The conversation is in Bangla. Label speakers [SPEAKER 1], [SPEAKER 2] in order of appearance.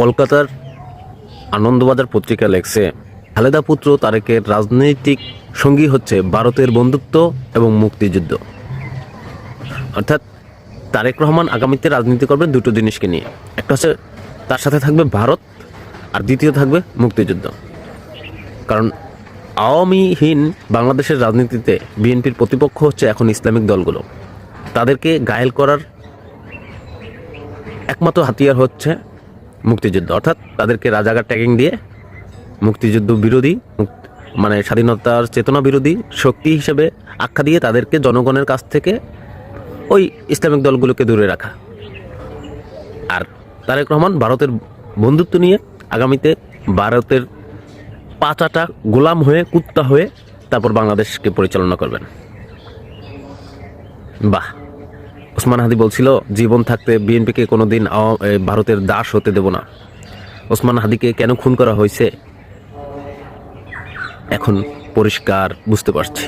[SPEAKER 1] কলকাতার আনন্দবাজার পত্রিকা লেখছে, খালেদা পুত্র তারেকের রাজনৈতিক সঙ্গী হচ্ছে ভারতের বন্ধুত্ব এবং মুক্তিযুদ্ধ। অর্থাৎ তারেক রহমান আগামীতে রাজনীতি করবে দুটো জিনিসকে নিয়ে। একটা হচ্ছে তার সাথে থাকবে ভারত, আর দ্বিতীয় থাকবে মুক্তিযুদ্ধ। কারণ আওয়ামীহীন বাংলাদেশের রাজনীতিতে বিএনপির প্রতিপক্ষ হচ্ছে এখন ইসলামিক দলগুলো। তাদেরকে গায়েল করার একমাত্র হাতিয়ার হচ্ছে মুক্তিযুদ্ধ, অর্থাৎ তাদেরকে রাজাগার ট্যাগিং দিয়ে মুক্তিযুদ্ধ বিরোধী মানে স্বাধীনতার চেতনা বিরোধী শক্তি হিসেবে আখ্যা দিয়ে তাদেরকে জনগণের কাছ থেকে ওই ইসলামিক দলগুলোকে দূরে রাখা। আর তারেক রহমান ভারতের বন্ধুত্ব নিয়ে আগামীতে ভারতের পাচাটা গোলাম হয়ে, কুত্তা হয়ে তারপর বাংলাদেশকে পরিচালনা করবেন। বাহ! ওসমান হাদি বলছিল, জীবন থাকতে বিএনপিকে কোনো দিন ভারতের দাস হতে দেব না। ওসমান হাদিকে কেন খুন করা হয়েছে? এখন পরিষ্কার বুঝতে পারছি।